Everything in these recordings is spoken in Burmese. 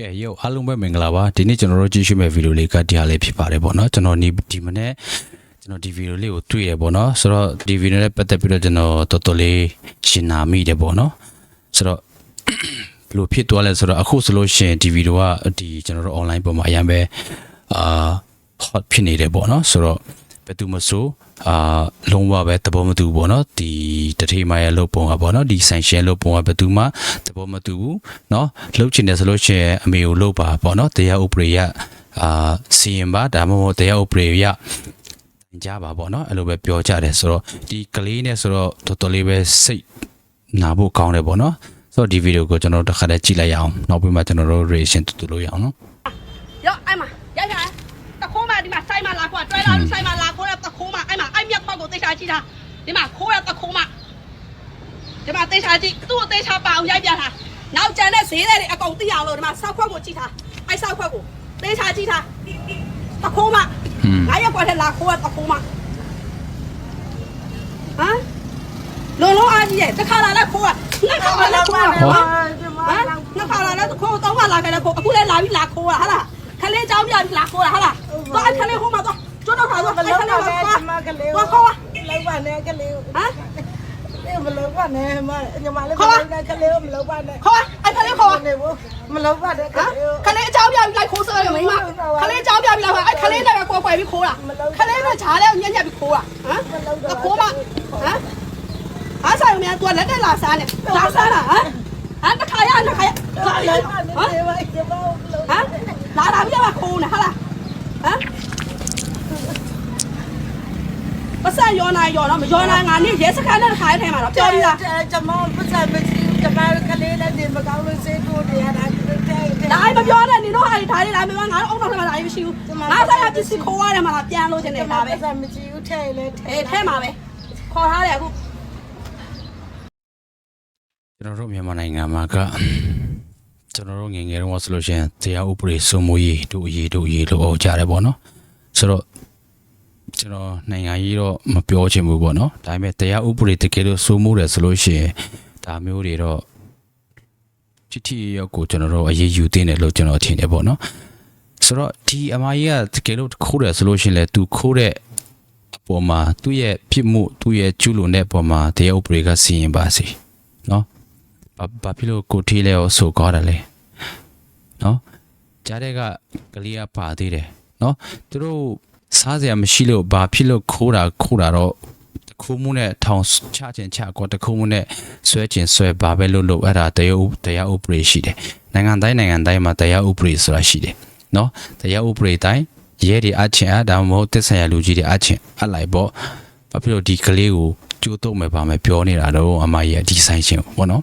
ကဲရုပ်အားလုံးပဲမင်္ဂလာပါဒီနေ့ကျွန်တော်တို့ကြည့်ရှုမဲ့ဗီဒီယိုလေးကဒီဟာလေးဖြစ်ပါတယ်ပေါ့နော်ကျွန်တော်ဒီဒီမနေ့ကျွန်တော်ဒီဗီဒီယိုလေးကိုတွေ့ရပေါ့နော်ဆိုတော့ဒီဗီဒီယိုနဲ့ပတ်သက်ပြီးတော့ကျွန်တော်တော်တော်လေးရှင်းနာမိတယ်ပေါ့နော်ဆိုတော့ဘယ်လိုဖြစ်သွားလဲဆိုတော့အခုဆိုလို့ရှိရင်ဒီဗီဒီယိုကဒီကျွန်တော်တို့ online ပေါ်မှာအရင်ပဲအာ hot ဖြစ်နေတယ်ပေါ့နော်ဆိုတော့ဘယ်သူမဆို အာလုံးဝပဲသဘောမတူဘူးပေါ့နော်ဒီတထေးမရဲ့လုပ်ပုံကပေါ့နော်ဒီဆိုင်ရှယ်လုပ်ပုံကဘယ်သူမှသဘောမတူဘူးเนาะလှုပ်ချင်တယ်ဆိုလို့ရှိရင်အမေကိုလှုပ်ပါပေါ့နော်တရားဥပဒေရအာစီရင်ပါဒါမှမဟုတ်တရားဥပဒေရကြပါပေါ့နော်အဲ့လိုပဲပြောကြတယ်ဆိုတော့ဒီကလေးနဲ့ဆိုတော့တော်တော်လေးပဲစိတ်နာဖို့ကောင်းတယ်ပေါ့နော်ဆိုတော့ဒီဗီဒီယိုကိုကျွန်တော်တို့တစ်ခါတည်းကြည့်လိုက်ရအောင်နောက်ပြီးမှကျွန်တော်တို့ reaction တူတူလို့ရအောင်နော် ရောအဲ့မှာရိုက်ထားတခိုးမဒီမှာစိုက်မလာခွာတွဲလာလို့စိုက်မ ခွက်ကိုသိချာကြည့်တာဒီမှာခိုးတဲ့တခိုးမဒီမှာသိချာကြည့်သူ့ကိုသိချာပါအောင်ရိုက်ပြထားနောက်ကျန်တဲ့ဈေးတွေအကုန်သိအောင်လို့ဒီမှာဆောက်ခွက်ကိုကြည့်ထားအဲ့ဆောက်ခွက်ကိုသိချာကြည့်ထားတခိုးမ ဟွန်း ငါရက်ခွက်ထဲလာခိုးတဲ့တခိုးမဟမ်လုံးလုံးအားကြီးရဲ့တစ်ခါလာလဲခိုးอ่ะနှစ်ခါလာလဲခိုးอ่ะ ဟော ဟမ်နှစ်ခါလာလဲခိုးတော့မှလာခဲ့လဲခိုးအခုလဲလာပြီးလာခိုးอ่ะဟာလားခလေးเจ้าပြပြီးလာခိုးอ่ะဟာလားတော့အဲ့ခလေးဟိုမှာတော့ကျွတ်တော့ထားတော့ မ အဲ့ လုံး ခ ပါ လေး နဲ့ က ညီမကလေး သွားခေါ် လုံးပါနဲ့ကလေး ဟမ် မလုံးပါနဲ့မညီမလေးမလုံးနဲ့ကလေးမလုံးပါနဲ့ ခေါ်အဲ့ခလေးခေါ် နေဘူးမလုံးပါနဲ့က ဟမ် လေး ခလေးအเจ้าပြပြီးလိုက်ခိုးစရမိမခလေးเจ้าပြပြီးလာအဲ့ခလေးနဲ့ကွယ်ကွယ်ပြီးခိုးတာခလေးနဲ့ဈားလဲညက်ညက်ပြီးခိုးတာဟမ်တခိုးမဟမ်အားဆိုင်မြန် तू လက်တက်လာစားနေလာစားတာဟမ်ဟမ်တစ်ခါရတစ်ခါရ လုံးပါနဲ့ညီမညီမလုံး ဟမ်လာလာပြပါခိုးနေဟာလားဟမ် ပတ်စံရောနာရောတော့မရောနာငါနေရဲစခန်းနဲ့တစ်ခါရထဲမှာတော့ပြောပြီးသားကျမပတ်စံမရှိကျမကလေးနဲ့ဒီမကောင်းလို့စေးတိုးတယ်ဟာတဲ့တဲ့ဒါအိမ်မပြောနဲ့နင်တို့ဟာဒီထားလေးလာမပြောငါတို့အုံနောက်ထဲမှာဒါအိမ်မရှိဘူးငါဆိုင်ကပစ္စည်းခိုးရတယ်မှာပြန်လို့ခြင်းကျနဲ့မဒါပဲပတ်စံမရှိဘူးထဲလေထဲအေးထဲမှာပဲခေါ်ထားတယ်အခုကျွန်တော်တို့မြန်မာနိုင်ငံမှာကကျွန်တော်တို့ငယ်ငယ်တုန်းကဆိုလို့ရှိရင်တရားဥပဒေစိုးမိုးရေးတို့အရေးတို့အရေးလို့အော်ကြတယ်ပေါ့နော်ဆိုတော့ ကျွန်တော်နိုင်ငံရေးတော့မပြောချင်ဘူးပေါ့နော်ဒါပေမဲ့တရားဥပဒေတကယ်လို့စိုးမိုးတယ်ဆိုလို့ရှိရင်ဒါမျိုးတွေတော့ချစ်တီရောက်ကိုကျွန်တော်တို့အရေးယူတင်တယ်လို့ကျွန်တော်ထင်တယ်ပေါ့နော်ဆိုတော့ဒီအမကြီးကတကယ်လို့ခိုးတယ်ဆိုလို့ရှိရင်လေ तू ခိုးတဲ့အပေါ်မှာသူ့ရဲ့ဖြစ်မှုသူ့ရဲ့ကျူးလွန်တဲ့အပေါ်မှာတရားဥပဒေကစီရင်ပါစေနော်ဘာဘာဖြစ်လို့ကိုထီးလဲကိုဆိုကောတာလဲနော်ကြားတဲ့ကကလေးကပါသေးတယ်နော်သူတို့ စားစရာမရှိလို့ဘာဖြစ်လို့ခိုးတာခိုးတာတော့တခုမှုနဲ့ထောင်ချခြင်းချကောတခုမှုနဲ့ဆွဲခြင်းဆွဲဘာပဲလို့လို့အဲ့ဒါတရားဥတရားဥပဒေရှိတယ်နိုင်ငံတိုင်းနိုင်ငံတိုင်းမှာတရားဥပဒေဆိုတာရှိတယ်နော်တရားဥပဒေတိုင်းရဲတွေအချင်းအဒါမှမဟုတ်တက်ဆိုင်ရာလူကြီးတွေအချင်းအလိုက်ပေါ့ဘာဖြစ်လို့ဒီကလေးကိုကြိုးတုံးမယ်ပါမယ်ပြောနေတာတော့အမကြီးကဒီဆိုင်ချင်းပေါ့နော်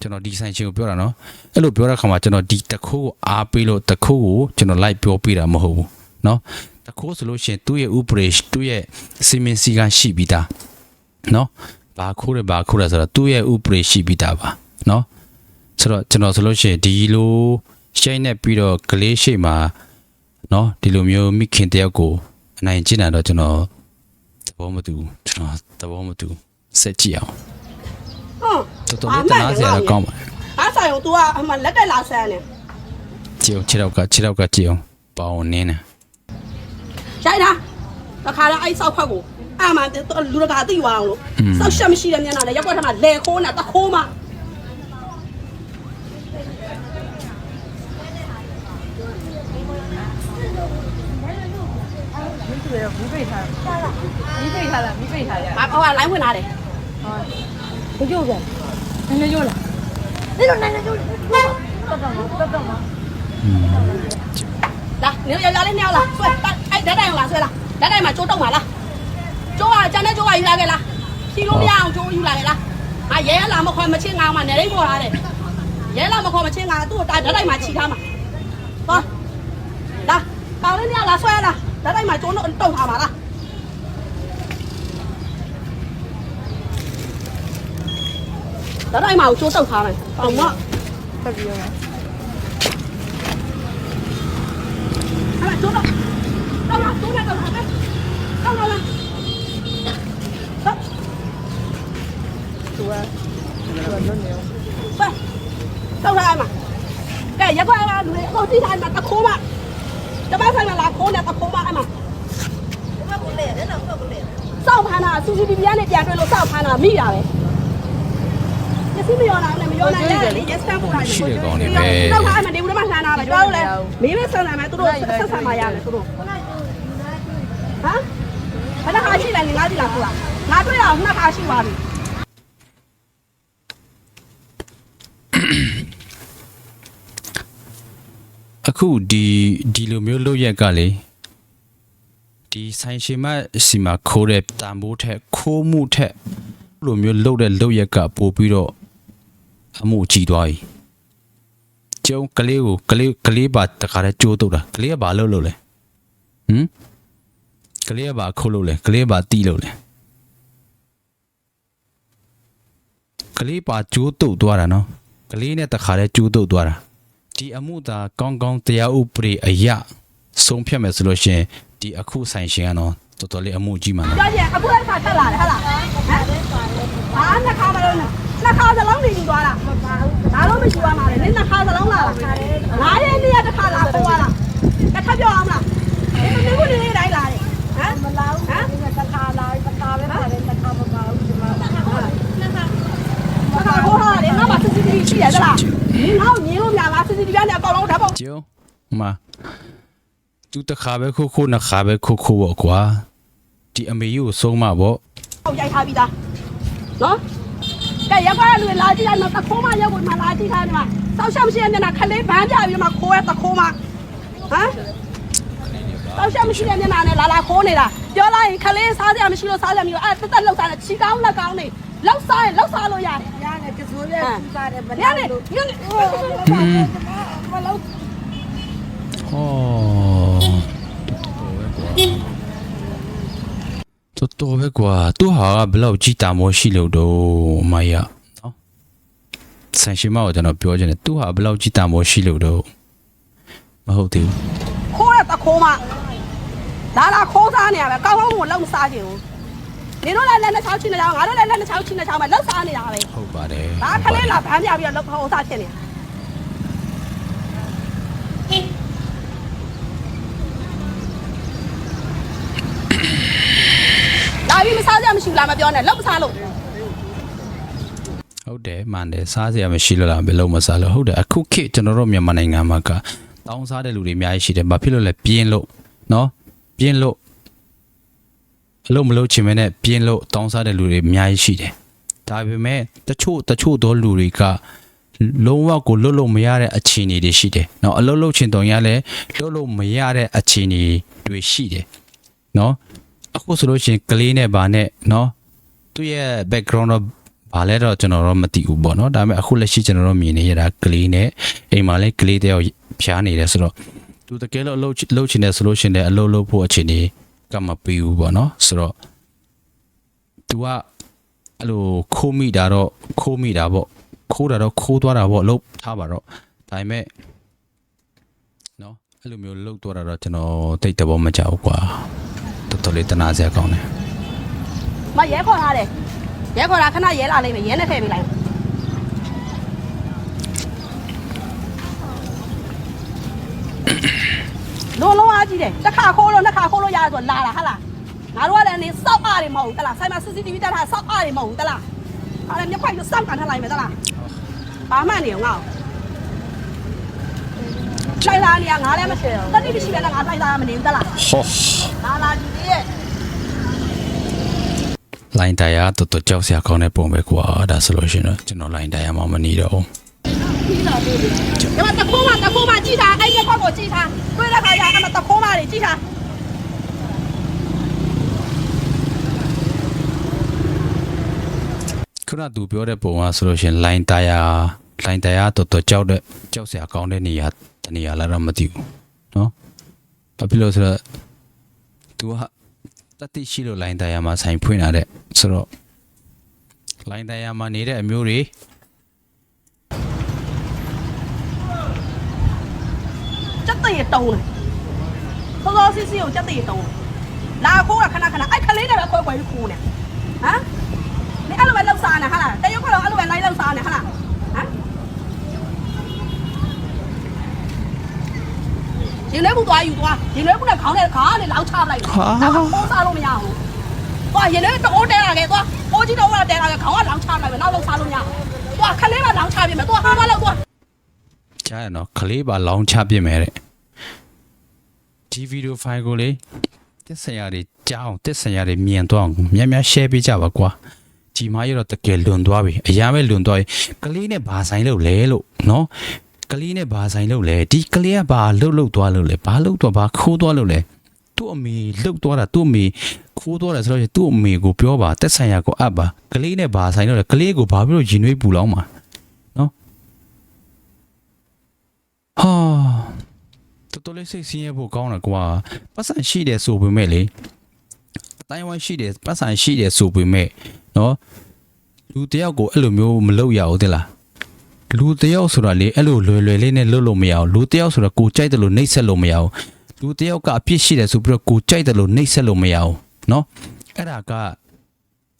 ကျွန်တော်ဒီဆိုင်ရှင်ကိုပြောတာနော်အဲ့လိုပြောတဲ့ခါမှာကျွန်တော်ဒီတခိုးကိုအားပေးလို့တခိုးကိုကျွန်တော်လိုက်ပြောပေးတာမဟုတ်ဘူးနော် တခိုးဆိုလို့ရှိရင်သူ့ရဲ့ operation သူ့ရဲ့စီမင်းစီကန်းရှိပြီးသားနော်ဘာခိုးတယ်ဘာခိုးတယ်ဆိုတော့သူ့ရဲ့ operation ရှိပြီးသားပါနော်ဆိုတော့ကျွန်တော်ဆိုလို့ရှိရင်ဒီလိုရှိုင်းနေပြီးတော့ကလေးရှိမှာနော်ဒီလိုမျိုးမိခင်တယောက်ကိုအနိုင်ကျင့်တာတော့ကျွန်တော်သဘောမတူဘူးကျွန်တော်သဘောမတူစက်ကြည့်အောင်ဟုတ်တော်တော်လေးတနာစရာတော့ကောင်းပါတယ်အားဆိုင်ကို तू ကအမှလက်တက်လာဆန်းနေကြည့်အောင်ခြေတော့ကခြေတော့ကကြည့်အောင်ပေါအောင်နင်းနေ ရိုက်တာတခါတော့အဲ့ဆောက်ခွက်ကိုအဲ့မှာလူတကာသိသွားအောင်လို့ဆောက်ရှက်မရှိတဲ့မျက်နှာနဲ့ရက်ွက်ထဲမှာလဲခိုးနေတာတခိုးမှဘူးပိတ်ထားမိပိတ်ထားလားမိပိတ်ထားရအဟိုကလိုင်းဝင်လာတယ်ဘုကျုပ်ကနည်းနည်းရောလားဒီလိုနည်းနည်းရောတော်တော်တော်တော်လာနေရရလေးနှစ်ယောက် လာဆွဲအဲ့ဓာတ်တိုင်လာဆွဲလာဓာတ်တိုင်မှာကျိုးတုံပါလားကျိုးကကျန်တဲ့ကျိုးကယူလာခဲ့လားဖြီလို့မရအောင်ကျိုးယူလာခဲ့လားအာရဲလာမခေါ်မချင်းငါမှနေရိတ်ပေါ်လာတယ်ရဲလာမခေါ်မချင်းငါသူ့ကိုဓာတ်တိုင်မှာခြိထားမှာဟောလာကောင်းလေးနှစ်ယောက်လာဆွဲလာဓာတ်တိုင်မှာကျိုးတုံထားပါလားဓာတ်တိုင်မှာကျိုးတုံထားတယ်အောင်မတက်ပြီးရော တွေအကုန်ကြည့်ထားမှာတခိုးမှတပတ်ဆိုင်မှာလာခိုးနေတခိုးမှအဲ့မှာစောက်ဖမ်းတာ CCTV ကနေပြန်တွေ့လို့စောက်ဖမ်းတာမိတာပဲပစ္စည်းမရောနိုင်နဲ့မရောနိုင်နဲ့လေ yes ပို့လိုက်ရှိတဲ့ကောင်တွေပဲတော့အဲ့မှာနေဘူးတော့မှလှမ်းတာပဲကျွန်တော်တို့လည်းမေးမေးဆန်ဆန်ပဲသူတို့ဆက်ဆံမှရတယ်သူတို့ဟမ်ဘယ်နှခါရှိလဲငါးစီလားဆိုတာငါတွေ့ရအောင်နှစ်ခါရှိပါပြီ အခုဒီဒီလိုမျိုးလုပ်ရက်ကလေဒီဆိုင်ရှင်မစီမှာခိုးတဲ့တန်ဖိုးထက်ခိုးမှုထက်ဘလိုမျိုးလုပ်တဲ့လုပ်ရက်ကပို့ပြီးတော့အမှုကြီးသွားပြီကျုံကလေးကိုကလေးကလေးပါတခါတည်းကြိုးတုတ်တာကလေးကဘာလုပ်လို့လဲဟမ်ကလေးကဘာခိုးလို့လဲကလေးကဘာတီးလို့လဲကလေးပါကြိုးတုတ်သွားတာနော်ကလေးနဲ့တခါတည်းကြိုးတုတ်သွားတာ ဒီအမှုသာကောင်းကောင်းတရားဥပဒေအရဆုံးဖြတ်မယ်ဆိုလို့ရှိရင်ဒီအခုဆိုင်ရှင်ကတော့တော်တော်လေးအမှုကြီးမှာနော်ပြောရင်အခုလည်းခါတက်လာတယ်ဟုတ်လားဟမ်ဟာနှစ်ခါမလို့နှစ်ခါစလုံးနေယူသွားတာဒါလို့မရှိပါမှာလေနင်းနှစ်ခါစလုံးလာတာငါရဲ့နေ့ရက်တစ်ခါလာပေါ်လာတစ်ခါပြောအောင်လားဒီမင်းကိုနေနေတိုင်းလာတယ်ဟမ် မလာဘူးဟမ်တခါလာတခါပဲပါတယ်တခါမပါဘူးဒီမှာ တစ်ခါခေါ်ထားတယ်ငါမှ CCTV ရှိရသလားနင်းဟောင်းမြင်လို့များလား CCTV ကနေအ ကောင်လုံးဓာတ်ပုံကျုံဟိုမှာသူတစ်ခါပဲခိုးခိုးနှစ်ခါပဲခိုးခိုးပေါ့ကွာဒီအမေကြီးကိုဆုံးမပေါ့ပုံရိုက်ထားပြီးသားနော်ကဲရက်ကွာလူလာကြည့်လိုက်တော့တခိုးမရက်ဝင်မှလာကြည့်ထားတယ်မှာစောက်ရှောက်ရှိတဲ့မျက်နှာခလေးဘန်းပြပြီးတော့မှခိုးရတခိုးမဟမ်စောက်ရှောက်မရှိတဲ့မျက်နှာနဲ့လာလာခိုးနေတာပြောလိုက်ရင်ခလေးစားစရာမရှိလို့စားစရာမရှိလို့အဲ့တက်တက်လောက်စားတယ်ချီကောင်းလက်ကောင်းနေလောက်စားရင်လောက်စားလို့ရတယ်ရတယ်ကစိုးရဲ့ပူစားတယ်ဗညနေညနေမလို့ဟော တော်တော်ပဲကွာသူဟာကဘယ်လောက်ကြီးတာမောရှိလို့တော့အမရနော်ဆန်ရှင်မကိုကျွန်တော်ပြောချင်တယ်သူဟာဘယ်လောက်ကြီးတာမောရှိလို့တော့မဟုတ်သေးဘူးခိုးရတခိုးမလာလာခိုးစားနေရပဲကောင်းကောင်းကိုလောက်မစားချင်ဘူးနေတော့လည်းလက်နဲ့ချောင်းချင်းနေကြအောင်ငါတို့လည်းလက်နဲ့ချောင်းချင်းနေကြအောင်ပဲလောက်စားနေတာပဲဟုတ်ပါတယ်ဒါခလေးလာဗန်းပြပြီးတော့လောက်ခေါ်စားဖြစ်နေတာ ပြီးမစားကြမရှိဘူးလားမပြောနဲ့လောက်မစားလို့ဟုတ်တယ်မှန်တယ်စားစရာမရှိလို့လားဘယ်လုံးမစားလို့ဟုတ်တယ်အခုခေတ်ကျွန်တော်တို့မြန်မာနိုင်ငံမှာကတောင်းစားတဲ့လူတွေအများကြီးရှိတယ်ဘာဖြစ်လို့လဲပြင်းလို့နော်ပြင်းလို့အလုံးမလုံးချင်မဲနဲ့ပြင်းလို့တောင်းစားတဲ့လူတွေအများကြီးရှိတယ်ဒါပေမဲ့တချို့တချို့သောလူတွေကလုံးဝကိုလွတ်လို့မရတဲ့အခြေအနေတွေရှိတယ်။နော်အလုံးလုံးချင်တုံရလဲလွတ်လို့မရတဲ့အခြေအနေတွေရှိတယ်။နော် အခုဆိုလို့ရှိရင်ကလေးနဲ့ဗာနဲ့နော်သူ့ရဲ့ background တော့ဘာလဲတော့ကျွန်တော်တော့မသိဘူးပေါ့နော်ဒါပေမဲ့အခုလက်ရှိကျွန်တော်တို့မြင်နေရတာကလေးနဲ့အိမ်မှာလည်းကလေးတယောက်ဖျားနေတယ်ဆိုတော့သူတကယ်လို့အလုပ်လုပ်ချင်တယ်ဆိုလို့ရှိရင်လည်းအလုပ်လုပ်ဖို့အခြေအနေကမပေးဘူးပေါ့နော်ဆိုတော့ तू ကအဲ့လိုခိုးမိတာတော့ခိုးမိတာပေါ့ခိုးတာတော့ခိုးသွားတာပေါ့အလုပ်ထားပါတော့ဒါပေမဲ့နော်အဲ့လိုမျိုးလုပ်သွားတာတော့ကျွန်တော်တိတ်တဘောမကြောက်ဘူးကွာ တော်တော်လေးတနာစရာကောင်းတယ်မရဲခေါ်ထားတယ်ရဲခေါ်တာခဏရဲလာလိမ့်မယ်ရဲနဲ့ထည့်ပေးလိုက်လုံးလုံးအားကြီးတယ်တစ်ခါခိုးလို့နှစ်ခါခိုးလို့ရတယ်ဆိုလာတာဟာလားငါတို့ကလည်းနေစောက်အားတွေမဟုတ်ဘူးတလားဆိုင်မှာ CCTV တက်ထားစောက်အားတွေမဟုတ်ဘူးတလားဟာလည်းမျက်ခွိုက်လို့စောက်ကန်ထားလိုက်မယ်တလားဘာမှနေအောင်ငါ့ ကိုလိုက်လာနေရငါလည်းမရှိဘူးတတိမရှိလည်းငါလိုက်လာမနေဘူးတလားဟောလာလာကြည့်သေးရဲ့လိုင်းတရားတော်တော်ကြောက်စရာကောင်းတဲ့ပုံပဲကွာဒါဆိုလို့ရှိရင်တော့ကျွန်တော်လိုင်းတရားမှမနေတော့ဘူးဒီမှာတခိုးမတခိုးမကြည့်ထားအဲ့ရက်ခွက်ကိုကြည့်ထားတွေ့တဲ့ခါကျအဲ့မှာတခိုးမတွေကြည့်ထားခုနသူပြောတဲ့ပုံကဆိုလို့ရှိရင်လိုင်းတရားလိုင်းတရားတော်တော်ကြောက်တဲ့ကြောက်စရာကောင်းတဲ့နေရာ တနေရာလာတော့မသိဘူးနော်ဘာဖြစ်လို့ဆိုတော့ तू ကတတိရှိလို့ line တရားမှာဆိုင်ဖွင့်လာတဲ့ဆိုတော့ line တရားမှာနေတဲ့အမျိုးတွေကြက်တရတုံးတယ်သောသောစီစီကိုကြက်တရတုံးလာခိုးတာခဏခဏအဲ့ခလေးကတော့အခွဲခွဲပြီးခိုးနေဟမ်မင်းအဲ့လိုပဲလှုပ်ရှားနေဟာလားတရုတ်ကတော့အဲ့လိုပဲ line လှုပ်ရှားနေဟာလား ရင်ထဲဘူးသွားယူသွားရင်ထဲဘူးနဲ့ခေါင်းနဲ့ခါနဲ့လောက်ချလိုက်ဒါကပိုးစားလို့မရဘူးသွားရင်ထဲတော့တဲလာခဲ့သွားပိုးကြီးတော့တဲလာခဲ့ခေါင်းကလောက်ချလိုက်မယ်နောက်လောက်စားလို့မရဘူးသွားခလေးကလောက်ချပြမယ်သွားဟာမလောက်သွားကြားရနော်ကလေးပါလောင်းချပြစ်မယ်တဲ့ဒီဗီဒီယိုဖိုင်ကိုလေတက်ဆရာတွေကြားအောင်တက်ဆရာတွေမြင်တော့အောင်များများ share ပေးကြပါကွာဒီမကြီးတော့တကယ်လွန်သွားပြီအရာပဲလွန်သွားပြီကလေးနဲ့ဘာဆိုင်လို့လဲလို့နော် ကလေးနဲ့ဘာဆိုင်လို့လဲဒီကလေးကဘာလှုပ်လှုပ်သွားလို့လဲဘာလှုပ်တော့ဘာခိုးသွားလို့လဲသူ့အမေလှုပ်သွားတာသူ့အမေခိုးသွားတယ်ဆိုတော့သူ့အမေကိုပြောပါတက်ဆိုင်ရာကိုအပ်ပါကလေးနဲ့ဘာဆိုင်လို့လဲကလေးကိုဘာဖြစ်လို့ရင်နှွေးပူလောင်းမှာနော်ဟာတော်တော်လေးစိတ်ဆင်းရဲဖို့ကောင်းတယ်ကွာပတ်စံရှိတယ်ဆိုပေမဲ့လေအတိုင်းဝိုင်းရှိတယ်ပတ်စံရှိတယ်ဆိုပေမဲ့နော်လူတယောက်ကိုအဲ့လိုမျိုးမလုပ်ရဘူးတဲ့လား လူတယောက်ဆိုတာလေအဲ့လိုလွယ်လွယ်လေးနဲ့လုပ်လို့မရဘူးလူတယောက်ဆိုတာကိုကြိုက်တယ်လို့နှိပ်စက်လို့မရဘူးလူတယောက်ကအပြစ်ရှိတယ်ဆိုပြီးတော့ကိုကြိုက်တယ်လို့နှိပ်စက်လို့မရဘူးနော်အဲ့ဒါက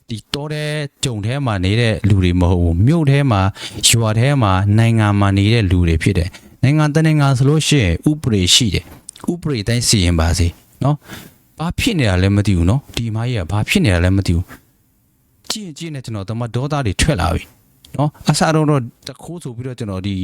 ဒီတောတဲ့ကြုံထဲမှာနေတဲ့လူတွေမဟုတ်ဘူးမြို့ထဲမှာရွာထဲမှာနိုင်ငံမှာနေတဲ့လူတွေဖြစ်တယ် နိုင်ငံတနိုင်ငံဆိုလို့ရှိရင်ဥပဒေရှိတယ်ဥပဒေတိုင်းစီရင်ပါစေเนาะဘာဖြစ်နေတာလဲမသိဘူးเนาะဒီမကြီးကဘာဖြစ်နေတာလဲမသိဘူးကြည့်ရင်ကြည့်နေကျွန်တော်တမဒေါသတွေထွက်လာပြီ နော်အစားတော့တော့တခိုးဆိုပြီးတော့ကျွန်တော်ဒီ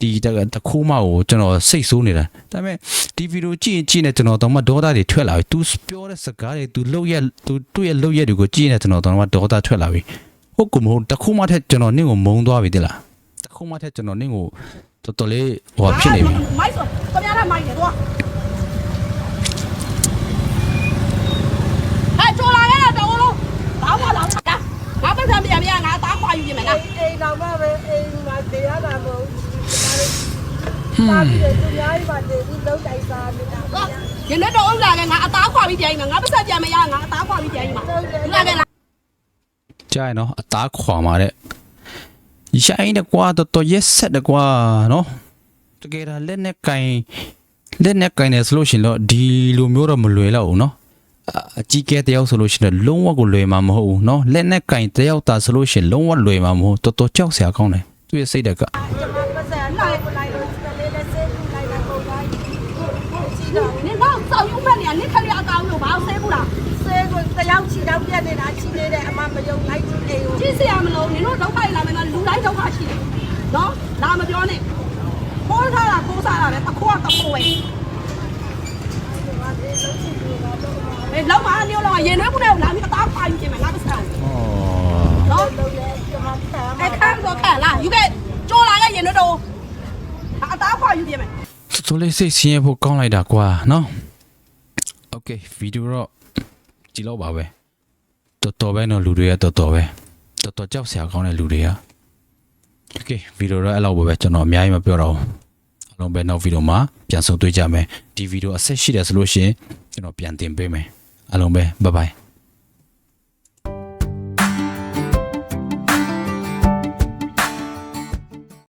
ဒီတခိုးမကိုကျွန်တော်စိတ်ဆိုးနေတာဒါပေမဲ့ဒီဗီဒီယိုကြည့်ကြည့်နေကျွန်တော်တော့မှဒေါသတွေထွက်လာပြီ तू ပြောတဲ့စကားတွေ तू လှုပ်ရက် तू တွေ့ရလှုပ်ရက်တွေကိုကြည့်နေကျွန်တော်တော့မှဒေါသထွက်လာပြီဟုတ်ကူမဟုတ်တခိုးမထက်ကျွန်တော်နင့်ကိုမုံသွားပြီတလားတခိုးမထက်ကျွန်တော်နင့်ကိုတော်တော်လေးဟိုဖြစ်နေပြီမိုက်ဆိုခင်ဗျားကမိုက်နေတော့ ဘူး။ဒါပြီးတော့သူများကြီးပါတည်ပြီးလုံးတိုက်စားနေတာ။ရင်ထဲတော့ဥလာခဲ့ငါအသားခွာပြီးပြန်ရင်ငါပတ်စံပြန်မရငါအသားခွာပြီးပြန်ရင်မှာယူလာခဲ့လားကြားရနော်အသားခွာมาတဲ့ရိုင်းတဲ့ကွာတော်တော်ရက်ဆက်တဲ့ကွာနော်တကယ်ဒါလက်နဲ့ကင်လက်နဲ့ကင်နေဆိုလို့ရှရင်တော့ဒီလိုမျိုးတော့မလွယ်တော့ဘူးနော်အအကြီးကဲတယောက်ဆိုလို့ရှရင်တော့လုံးဝကိုလွယ်မှာမဟုတ်ဘူးနော်လက်နဲ့ကင်တယောက်တာဆိုလို့ရှရင်လုံးဝလွယ်မှာမဟုတ်တော်တော်ကြောက်စရာကောင်းတယ်သူ့ရဲ့စိတ်ဓာတ်ကကျွန်မပတ်စံလိုက်လိုက်လို့စလေးနဲ့ဆေးကူလိုက်တာပုံလိုက်။ရှိတော့ နင်တော့စောက်ယူမဲ့နေရနင်ခလေးအကောင်လို့ဘာလို့ဆဲဘူးလားဆေးကူတယောက်ချီတော့ပြက်နေတာချီနေတဲ့အမမယုံလိုက်ကြည့်အိမ်ကိုကြည့်စရာမလိုနင်တို့ဒုက္ခလာမယ်လူတိုင်းဒုက္ခရှိတယ်နော်လာမပြောနဲ့ခိုးထားတာခိုးစားတာပဲအခိုးကတခိုးပဲအေးလောက်မအမျိုးလောက်ရင်နှွေးမှုနဲ့လာပြီးအသားခွာယူပြင်မယ်ငါပတ်စံဩနော်လုံးလဲကျွန်မဆမ်းအဲ့ခါတော့ခါလာယူခဲ့ကြိုးလာခဲ့ရင်တော့အသားခွာယူပြင်မယ်တော်တော်လေးစိတ်ဆင်းရဲဖို့ကောင်းလိုက်တာကွာနော် ok ဗီဒီယိုတော့ကြည့်တော့ပါပဲတော်တော်ပဲနော်လူတွေကတော်တော်ပဲတော်တော်ကြောက်စရာကောင်းတဲ့လူတွေက ok ဗီဒီယိုတော့အဲ့လောက်ပဲကျွန်တော်အများကြီးမပြောတော့ဘူးအလုံးပဲနောက်ဗီဒီယိုမှာပြန်ဆုံတွေ့ကြမယ်ဒီဗီဒီယိုအဆက်ရှိတယ်ဆိုလို့ရှိရင်ကျွန်တော်ပြန်တင်ပေးမယ်အလုံးပဲ bye bye